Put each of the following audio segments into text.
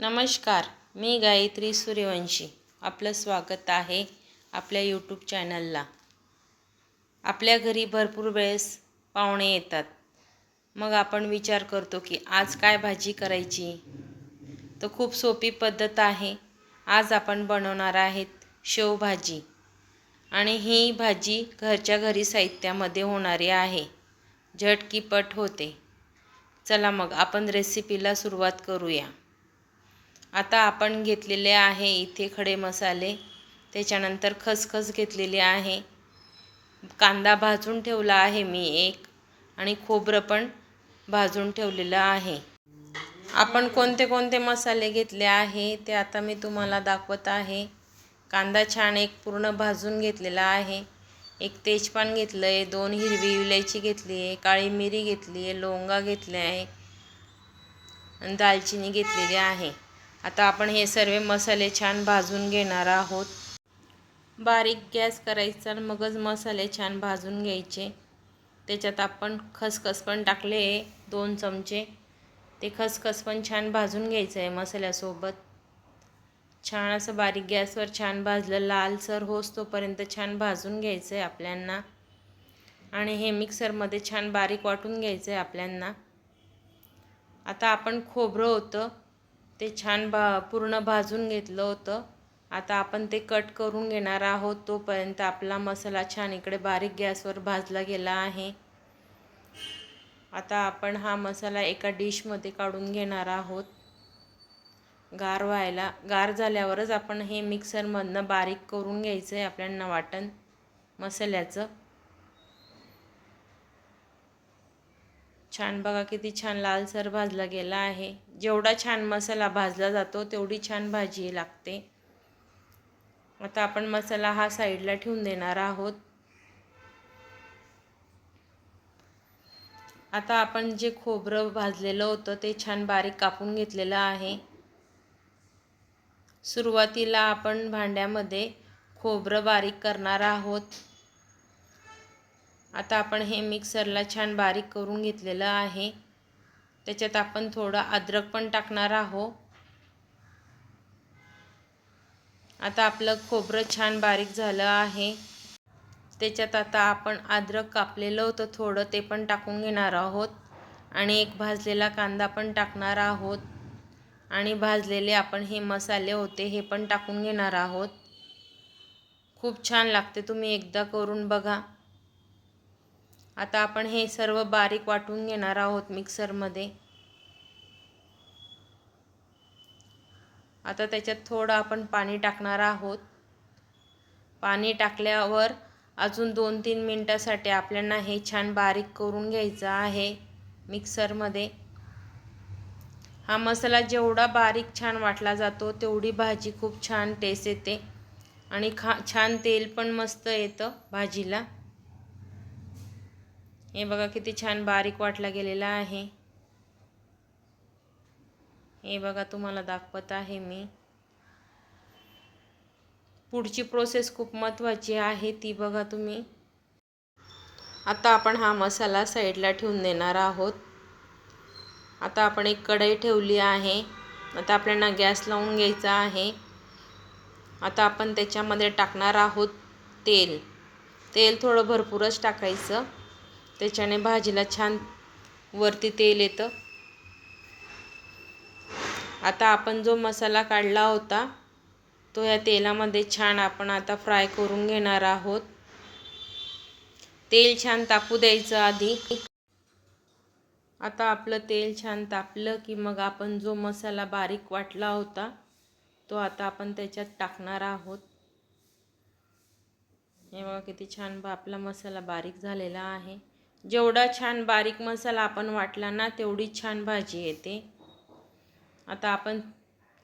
नमस्कार मी गायत्री सूर्यवंशी. आपलं स्वागत आहे आपल्या यूट्यूब चॅनलला आपल्या घरी भरपूर वेळेस पाहुणे येतात. मग आपण विचार करतो की आज काय भाजी करायची? तर खूप सोपी पद्धत आहे. आज आपण बनवणार आहेत शेवभाजी आणि ही भाजी घरच्या घरी साहित्यामध्ये होणारी आहे. झटकीपट होते. चला मग आपण रेसिपीला सुरुवात करूया. आता आपण घेतलेले आहे इथे खडे मसाले. त्याच्यानंतर खसखस घेतलेली आहे. कांदा भाजून ठेवला आहे मी एक आणि खोबरं पण भाजून ठेवलेलं आहे. आपण कोणते कोणते मसाले घेतले आहे ते आता मी तुम्हाला दाखवत आहे. कांदा छान एक पूर्ण भाजून घेतलेला आहे. एक तेजपान घेतलं आहे दोन हिरवी इलायची घेतली आहे काळी मिरी घेतली आहे लोंगा घेतले आहे आणि दालचिनी घेतलेली आहे. आता आपण हे सर्व मसाले छान भाजून घेणार आहोत. बारीक गॅस करायचा आणि मगच मसाले छान भाजून घ्यायचे. त्याच्यात आपण खसखस पण टाकले दोन चमचे. ते खसखस पण छान भाजून घ्यायचं आहे मसाल्यासोबत. छान असं बारीक गॅसवर छान भाजलं लालसर होस तोपर्यंत छान भाजून घ्यायचं आहे आपल्यांना. आणि हे मिक्सरमध्ये छान बारीक वाटून घ्यायचं आहे आपल्यांना. आता आपण खोबरं होतं ते छान भा पूर्ण भाजून घेतलं होतं. आता आपण ते कट करून घेणार आहोत तोपर्यंत आपला मसाला छान इकडे बारीक गॅसवर भाजला गेला आहे. आता आपण हा मसाला एका डिशमध्ये काढून घेणार आहोत. गार व्हायला गार झाल्यावरच आपण हे मिक्सरमधनं बारीक करून घ्यायचं आहे आपल्याला वाटण मसाल्याचं. छान बघा किती छान लालसर भाजला गेला आहे. जेवढा छान मसाला भाजला जातो तेवढी छान भाजी लागते. आता आपण मसाला हा साईडला ठेवून देणार आहोत. आता आपण जे खोबरं भाजलेलं होतं ते छान बारीक कापून घेतलेलं आहे. सुरुवातीला आपण भांड्यामध्ये खोबरं बारीक करणार आहोत. आता आपण हे मिक्सरला छान बारीक करून घेतलेलं आहे. त्याच्यात आपण थोडं अद्रक पण टाकणार आहोत. आता आपलं खोबरं छान बारीक झालं आहे. त्याच्यात आता आपण अद्रक कापलेलं होतं थोडं ते पण टाकून घेणार आहोत. आणि एक भाजलेला कांदा पण टाकणार आहोत. आणि भाजलेले आपण हे मसाले होते हे पण टाकून घेणार आहोत. खूप छान लागते तुम्ही एकदा करून बघा. आता आपण हे सर्व बारीक वाटून घेणार आहोत मिक्सरमध्ये. आता त्याच्यात थोडं आपण पाणी टाकणार आहोत. पाणी टाकल्यावर अजून दोन तीन मिनटासाठी आपल्याला हे छान बारीक करून घ्यायचं आहे मिक्सरमध्ये. हा मसाला जेवढा बारीक छान वाटला जातो तेवढी भाजी खूप छान टेस्ट येते. आणि खा छान तेल पण मस्त येतं भाजीला. हे बघा किती छान बारीक वाटला गेलेला आहे. हे बघा तुम्हाला दाखवत आहे मी. पुढची प्रोसेस खूप महत्त्वाची आहे ती बघा तुम्ही. आता आपण हा मसाला साईडला ठेवून देणार आहोत. आता आपण एक कढई ठेवली आहे. आता आपल्याला गॅस लावून घ्यायचा आहे. आता आपण त्याच्यामध्ये टाकणार आहोत तेल. तेल थोडं भरपूरच टाकायचं. त्याच्याने भाजीला छान वरती तेल येतं. आता आपण जो मसाला काढला होता तो या तेलामध्ये छान आपण आता फ्राय करून घेणार आहोत. तेल छान तापू द्यायचं आधी. आता आपलं तेल छान तापलं की मग आपण जो मसाला बारीक वाटला होता तो आता आपण त्याच्यात टाकणार आहोत. हे बघा किती छान आपला मसाला बारीक झालेला आहे. जेवढा छान बारीक मसाला आपण वाटला ना तेवढी छान भाजी येते. आता आपण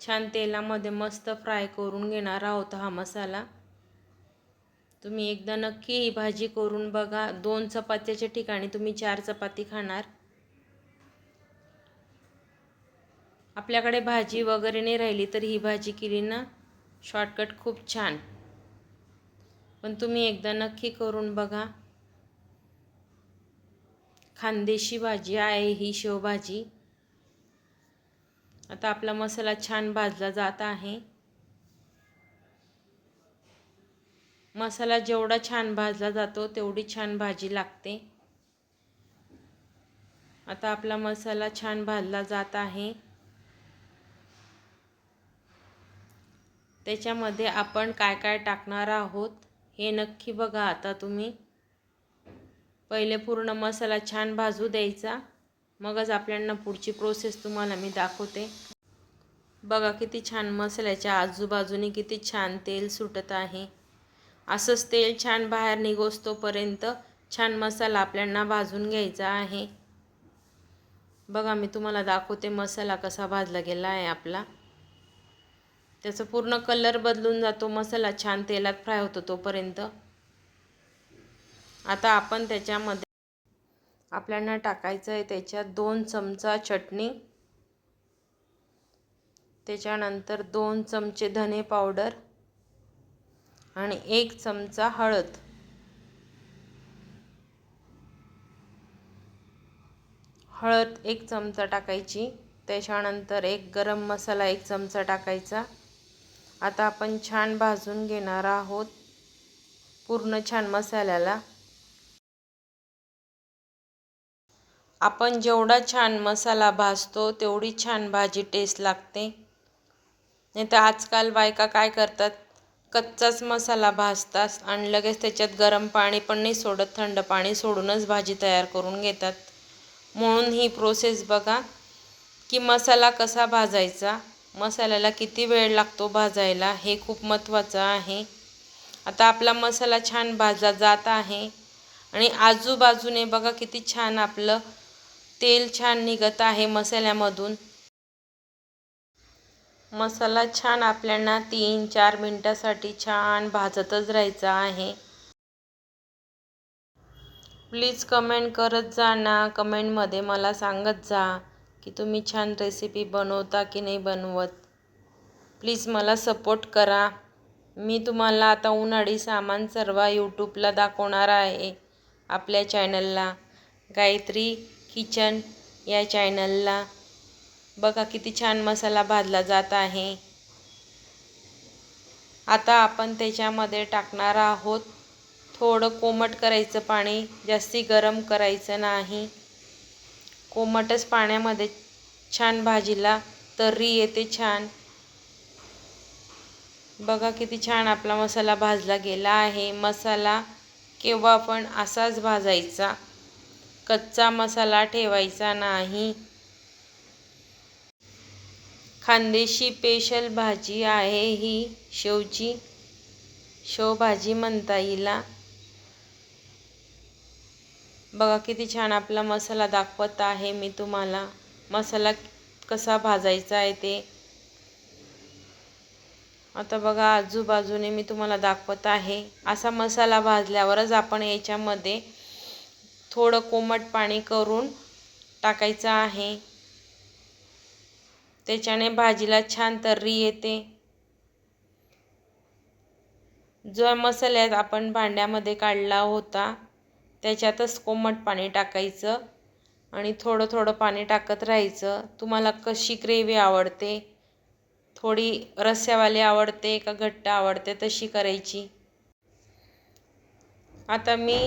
छान तेलामध्ये मस्त फ्राय करून घेणार आहोत हा मसाला. तुम्ही एकदा नक्की ही भाजी करून बघा. दोन चपात्याच्या ठिकाणी तुम्ही चार चपाती खाणार. आपल्याकडे भाजी वगैरे नाही राहिली तर ही भाजी केली ना शॉर्टकट खूप छान. पण तुम्ही एकदा नक्की करून बघा. खानदेशी भाजी आहे ही शेवभाजी. आता आपला मसाला छान भाजला जात आहे. मसाला जेवढा छान भाजला जातो तेवढी छान भाजी लागते. आता आपला मसाला छान भाजला जात आहे. त्याच्यामध्ये आपण काय काय टाकणार आहोत हे नक्की बघा आता तुम्ही. पहिले पूर्ण मसाला छान भाजू द्यायचा. मगच आपल्यांना पुढची प्रोसेस तुम्हाला मी दाखवते. बघा किती छान मसाल्याच्या आजूबाजूने किती छान तेल सुटत आहे. असंच तेल छान बाहेर निघोस्तोपर्यंत छान मसाला आपल्यांना भाजून घ्यायचा आहे. बघा मी तुम्हाला दाखवते मसाला कसा भाजला गेला आहे आपला. त्याचा पूर्ण कलर बदलून जातो. मसाला छान तेलात फ्राय होतो तोपर्यंत. आता आपण त्याच्यामध्ये आपल्याला टाकायचं आहे त्याच्यात दोन चमचा चटणी त्याच्यानंतर दोन चमचे धने पावडर आणि एक चमचा हळद. हळद एक चमचा टाकायची त्याच्यानंतर एक गरम मसाला एक चमचा टाकायचा. आता आपण छान भाजून घेणार आहोत पूर्ण छान मसाल्याला. आपण जेवढा छान मसाला भाजतो तेवढी छान भाजी टेस्ट लागते. नाही तर आजकाल बायका काय करतात? कच्चाच मसाला भाजतात आणि लगेच त्याच्यात गरम पाणी पण नाही सोडत थंड पाणी सोडूनच भाजी तयार करून घेतात. म्हणून ही प्रोसेस बघा की मसाला कसा भाजायचा मसाल्याला किती वेळ लागतो भाजायला हे खूप महत्त्वाचं आहे. आता आपला मसाला छान भाजला जात आहे. आणि आजूबाजूने बघा किती छान आपलं तेल छान निघत आहे मसाल्यामधून. मसाला छान आपल्याला तीन चार मिनटासाठी छान भाजतच राहायचा आहे. प्लीज कमेंट करत जा ना. कमेंटमध्ये मला सांगत जा की तुम्ही छान रेसिपी बनवता की नाही बनवत. प्लीज मला सपोर्ट करा. मी तुम्हाला आता उन्हाळी सामान सर्व यूट्यूबला दाखवणार आहे आपल्या चॅनलला. गायत्री किचन या चॅनलला. बघा किती छान मसाला भाजला जात आहे. आता आपण त्याच्यामध्ये टाकणार आहोत. थोडं कोमट करायचं पाणी जास्ती गरम करायचं नाही. कोमटच पाण्यामध्ये छान भाजीला तर्री येते छान. बघा किती छान आपला मसाला भाजला गेला आहे. मसाला केव्हा पण असाच भाजायचा. कच्चा मसाला ठेवायचा नाही. खानदेशी पेशल भाजी आहे ही. शेवची शेवभाजी म्हणता येईल. बघा किती छान आपला मसाला दाखवत आहे मी तुम्हाला. मसाला कसा भाजायचा आहे ते. आता बघा आजूबाजूने मी तुम्हाला दाखवत आहे. असा मसाला भाजल्यावरच आपण याच्यामध्ये थोडं कोमट पाणी करून टाकायचं आहे. त्याच्याने भाजीला छान तर्री येते. जो मसाल्यात आपण भांड्यामध्ये काढला होता त्याच्यातच कोमट पाणी टाकायचं आणि थोडं थोडं पाणी टाकत राहायचं. तुम्हाला कशी ग्रेव्ही आवडते? थोडी रस्स्यावाली आवडते का घट्ट आवडते तशी करायची? आता मी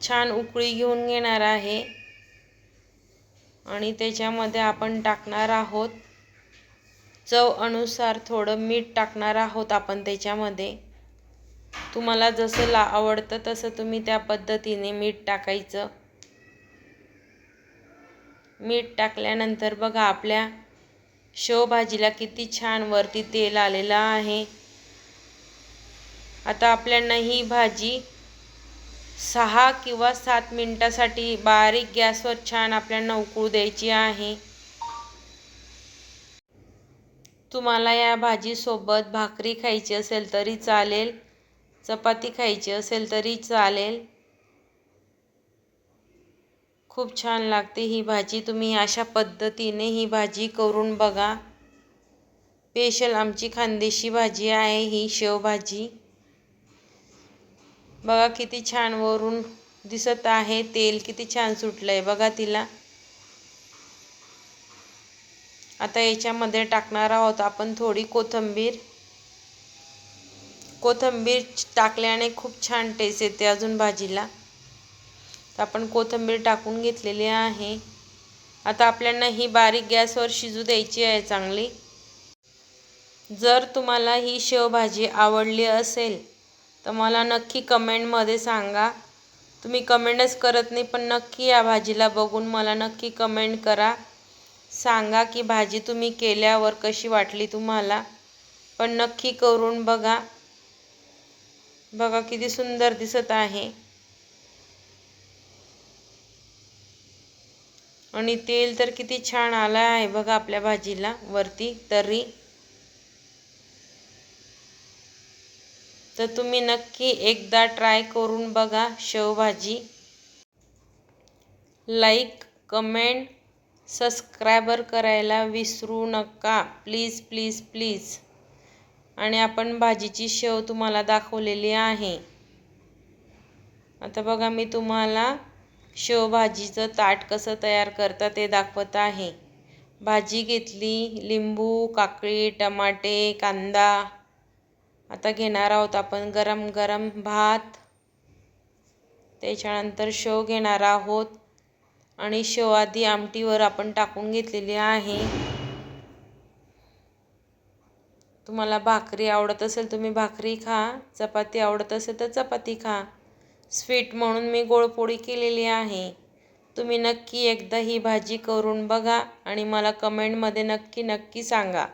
छान उकळी घेऊन घेणार आहे. आणि त्याच्यामध्ये आपण टाकणार आहोत. चव अनुसार थोडं मीठ टाकणार आहोत आपण त्याच्यामध्ये. तुम्हाला जसं ला आवडतं तसं तुम्ही त्या पद्धतीने मीठ टाकायचं. मीठ टाकल्यानंतर बघा आपल्या शेवभाजीला किती छान वरती तेल आलेलं आहे. आता आपल्याला ही भाजी सहा किंवा सात मिनटासाठी बारीक गॅसवर छान आपल्याला उकळू द्यायची आहे. तुम्हाला या भाजीसोबत भाकरी खायची असेल तरी चालेल चपाती खायची असेल तरी चालेल. खूप छान लागते ही भाजी तुम्ही अशा पद्धतीने ही भाजी करून बघा. स्पेशल आमची खानदेशी भाजी आहे ही शेवभाजी. बघा किती छान वरून दिसत आहे. तेल किती छान सुटलं आहे बघा तिला. आता याच्यामध्ये टाकणार आहोत आपण थोडी कोथिंबीर. कोथिंबीर टाकल्याने खूप छान टेस्ट येते अजून भाजीला. तर आपण कोथिंबीर टाकून घेतलेली आहे. आता आपल्याला ही बारीक गॅसवर शिजू द्यायची आहे चांगली. जर तुम्हाला ही शेवभाजी आवडली असेल तर मला नक्की कमेंटमध्ये सांगा. तुम्ही कमेंटच करत नाही पण नक्की या भाजीला बघून मला नक्की कमेंट करा. सांगा की भाजी तुम्ही केल्यावर कशी वाटली तुम्हाला. पण नक्की करून बघा. बघा किती सुंदर दिसत आहे. आणि तेल तर किती छान आलं आहे बघा आपल्या भाजीला वरती तरी. तर तुम्ही नक्की एकदा ट्राय करून बघा शेवभाजी. लाईक कमेंट सबस्क्रायबर करायला विसरू नका. Please please please. आणि आपण भाजीची शेव तुम्हाला दाखवलेली आहे. आता बघा मी तुम्हाला शेवभाजीचं ताट कसं तयार करता ते दाखवत आहे. भाजी घेतली लिंबू काकडी टमाटे कांदा आता घेणार आहोत आपण गरम गरम भात. त्याच्यानंतर शेव घेणार आहोत. आणि शेव आधी आमटीवर आपण टाकून घेतलेली आहे. तुम्हाला भाकरी आवडत असेल तुम्ही भाकरी खा. चपाती आवडत असेल तर चपाती खा. स्वीट म्हणून मी गोळपोळी केलेली आहे. तुम्ही नक्की एकदा ही भाजी करून बघा आणि मला कमेंटमध्ये नक्की नक्की सांगा.